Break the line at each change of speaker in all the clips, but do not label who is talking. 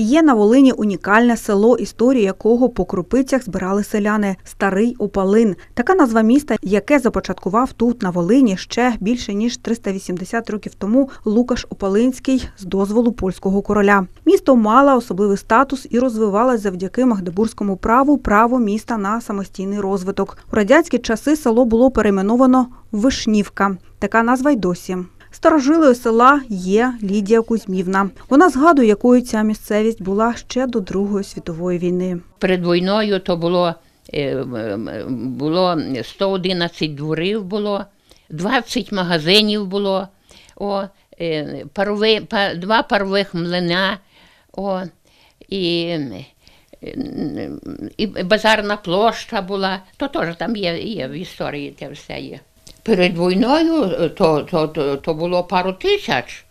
Є на Волині унікальне село, історію якого по крупицях збирали селяни Старий Опалин. Така назва міста, яке започаткував тут на Волині ще більше ніж 380 років тому Лукаш Опалинський з дозволу польського короля. Місто мало особливий статус і розвивалось завдяки магдебурзькому праву право міста на самостійний розвиток. У радянські часи село було перейменовано Вишнівка. Така назва й досі. Старожилою села є Лідія Кузьмівна. Вона згадує, якою ця місцевість була ще до Другої світової війни.
Перед війною то було, е, було 111 дворів, було, 20 магазинів було, о, е, парови, два парових млина, о, і, і базарна площа була. То теж там є, є в історії те все є. Перед війною е, то, то, то, то було пару тисяч.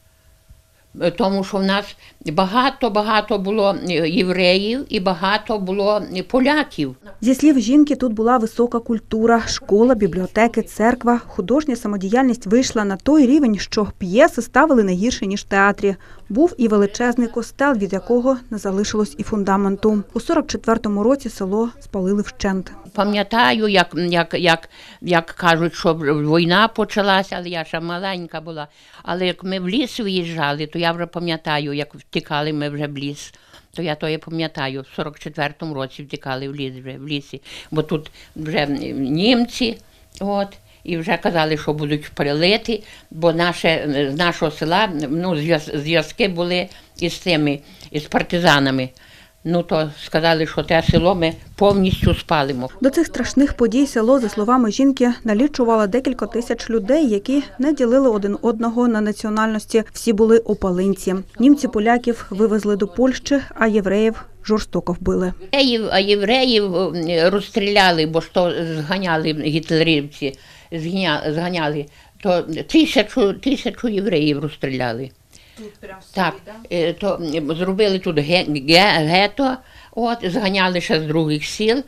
Е, Тому що в нас багато-багато було е, євреїв і багато було поляків.
Зі слів жінки, тут була висока культура, школа, бібліотеки, церква. Художня самодіяльність вийшла на той рівень, що п'єси ставили не гірше ніж в театрі. Був і величезний костел, від якого не залишилось і фундаменту. У 44-му році село спалили вщент.
Пам'ятаю, як, як, як, як кажуть, що війна почалася, але я ще маленька була. Але як ми в ліс виїжджали, то я вже пам'ятаю, як втікали ми вже в ліс. То я то я пам'ятаю, в 44-му році втікали в ліс вже в лісі, бо тут вже німці, от, і вже казали, що будуть прилити, бо наше, з нашого села ну, зв'язки були із тими, із партизанами. Ну то сказали, що те село ми повністю спалимо.
До цих страшних подій село, за словами жінки, налічувало декілька тисяч людей, які не ділили один одного на національності. Всі були опалинці. Німці поляків вивезли до Польщі, а євреїв жорстоко вбили.
Євреїв, а євреїв розстріляли, бо то зганяли гітлерівці, зганя- зганяли, то тисячу, тисячу євреїв розстріляли. Так, е, то зробили тут ге, ге, гето, от, зганяли ще з других сіл.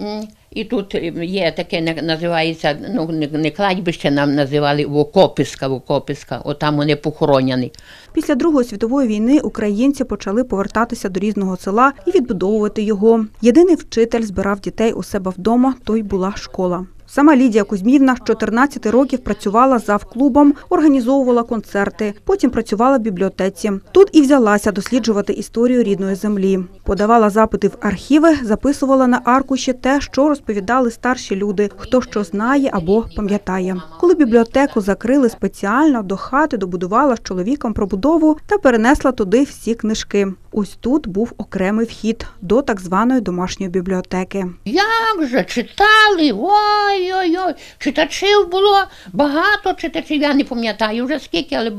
М, І тут е, є таке, на- називається, ну, не, не кладбище нам називали Вокописка, Вокописка, отам вони похоронені.
Після Другої світової війни українці почали повертатися до різного села і відбудовувати його. Єдиний вчитель збирав дітей у себе вдома, то й була школа. Сама Лідія Кузьмівна з 14 років працювала завклубом, організовувала концерти, потім працювала в бібліотеці. Тут і взялася досліджувати історію рідної землі. Подавала запити в архіви, записувала на аркуші те, що розповідали старші люди, хто що знає або пам'ятає. Коли бібліотеку закрили спеціально до хати, добудувала з чоловіком пробудову та перенесла туди всі книжки. Ось тут був окремий вхід до так званої домашньої бібліотеки.
Як же читали? Ой-ой-ой. Читачів було багато читачів. Я не пам'ятаю вже скільки, але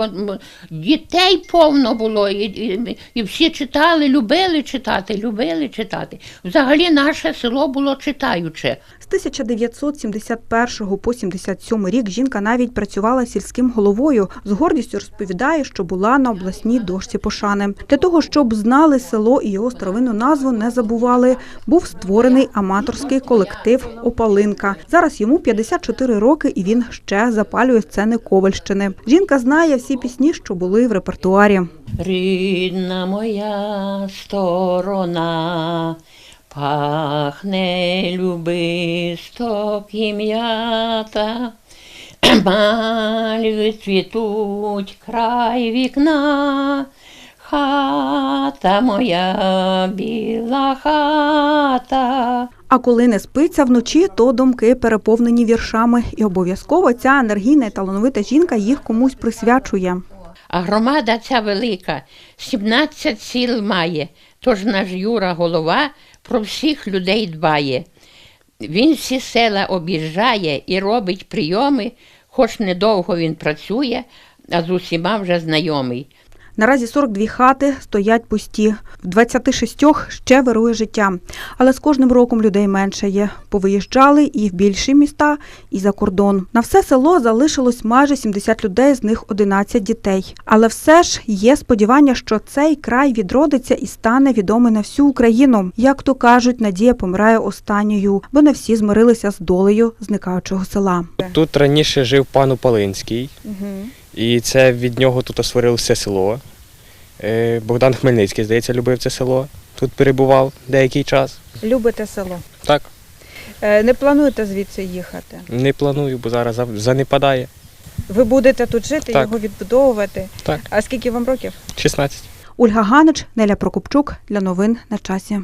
дітей повно було. І, і, і всі читали, любили читати, любили читати. Взагалі наше село було читаюче.
З 1971 по 77 рік жінка навіть працювала сільським головою. З гордістю розповідає, що була на обласній дошці пошани. Для того, щоб знали село і його старовинну назву не забували, був створений аматорський колектив Опалинка. Зараз йому 54 роки, і він ще запалює сцени Ковальщини. Жінка знає всі пісні, що були в репертуарі.
Рідна моя сторона, пахне любисто кім'ята, мальви цвітуть край вікна, хата моя біла хата.
А коли не спиться вночі, то думки переповнені віршами, і обов'язково ця енергійна і талановита жінка їх комусь присвячує.
А громада ця велика, 17 сіл має, тож наш Юра голова про всіх людей дбає. Він всі села об'їжджає і робить прийоми, хоч недовго він працює, а з усіма вже знайомий.
Наразі 42 хати стоять пусті, в 26 ще вирує життя. Але з кожним роком людей менше є. Повиїжджали і в більші міста, і за кордон. На все село залишилось майже 70 людей, з них 11 дітей. Але все ж є сподівання, що цей край відродиться і стане відомий на всю Україну. Як то кажуть, надія помирає останньою, бо не всі змирилися з долею зникаючого села.
Тут раніше жив пан Упалинський, і це від нього тут створилося село. Е, Богдан Хмельницький, здається, любив це село. Тут перебував деякий час.
Любите село.
Так,
Е, Не плануєте звідси їхати.
не планую, бо зараз занепадає.
Ви будете тут жити,
Так.
його відбудовувати.
Так.
А скільки вам років?
16.
Ольга Ганич, Неля Прокопчук для новин на часі.